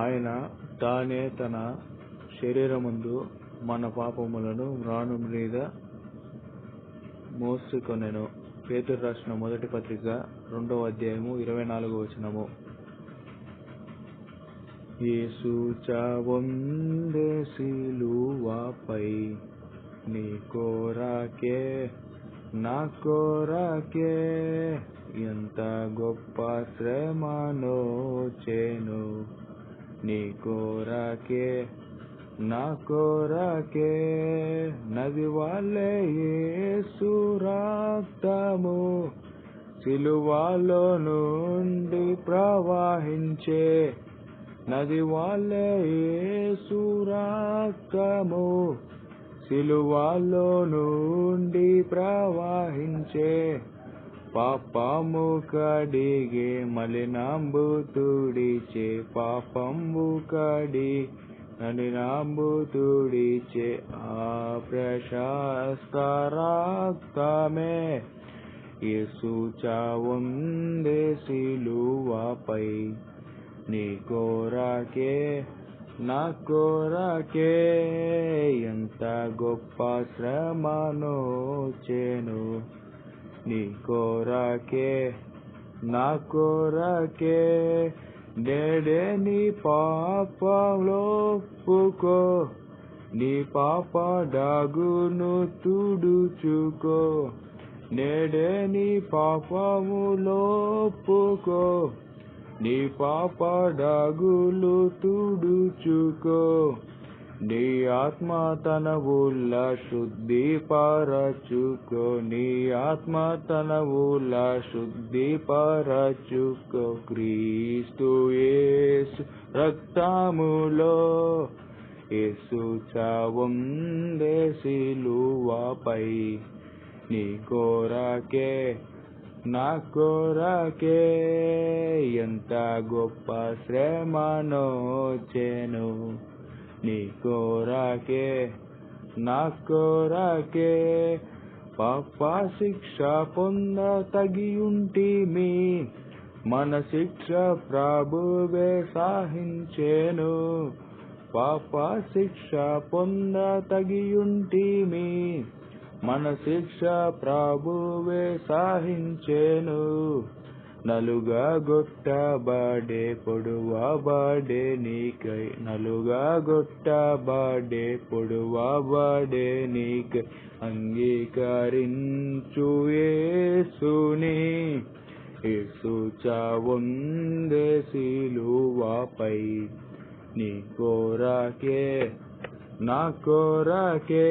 ఆయన తానే తన శరీరమందు మన పాపములను మ్రాను మీద మోసుకొనెను. పేతురు రాసిన మొదటి పత్రిక రెండవ అధ్యాయము ఇరవై నాలుగో వచనము. యేసు చావొందే సిలువపై నీ కోరాకే నా కోరాకే ఎంత గొప్ప శ్రమనో చేను. నీ కోరాకే నా కోరాకే నది వాళ్ళే యేసు రక్తము. సిలువలో నుండి ప్రవాహించే నది వాళ్ళే యేసు రక్తము. సిలువలో నుండి ప్రవాహించే పాపము కడిగే మలినాంబు తుడిచే పాపంబు కడి నలినాంబు తుడిచే ఆ ప్రశస్త రక్తమే యేసు చావుందే సిలువపై. నీ కోరాకే నా కోరాకే ఎంత గొప్ప శ్రమను చేను. నీ కోరకే నా కోరకే నేడే నీ పాపంలో పాపలోపుకో నీ పాప డాగును తుడుచుకో నేడే నీ పాపములో పాపములోపుకో నీ పాప డాగులు తుడుచుకో. నీ ఆత్మ తన ఊళ్ళ శుద్ధి పరచుకో. నీ ఆత్మ తన ఊళ్ళ శుద్ధి పరచుకో. క్రీస్తు యేసు రక్తములో యేసు చావుందే సిలువపై నీ కోరకే నా కోరకే ఎంత గొప్ప శ్రమనోచెను నీ కోరాకే నా కోరాకే పాప శిక్ష పొంద తగియుంటిమి మన శిక్ష ప్రభువే సాహించేను పాప శిక్ష పొంద తగియుంటిమి మన శిక్ష ప్రభువే సాహించేను నలుగా గొట్టబాడే పొడువబడే నీకై. నలుగా గొట్టబాడే పొడువబడే నీకై. అంగీకరించు యేసుని. యేసు చావుందే సిలువపై నీ కోరాకే నా కోరాకే.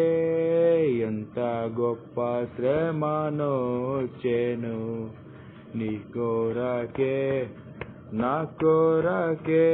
ఎంత గొప్ప శ్రమనో చేను నీ కోరాకే నా కోరాకే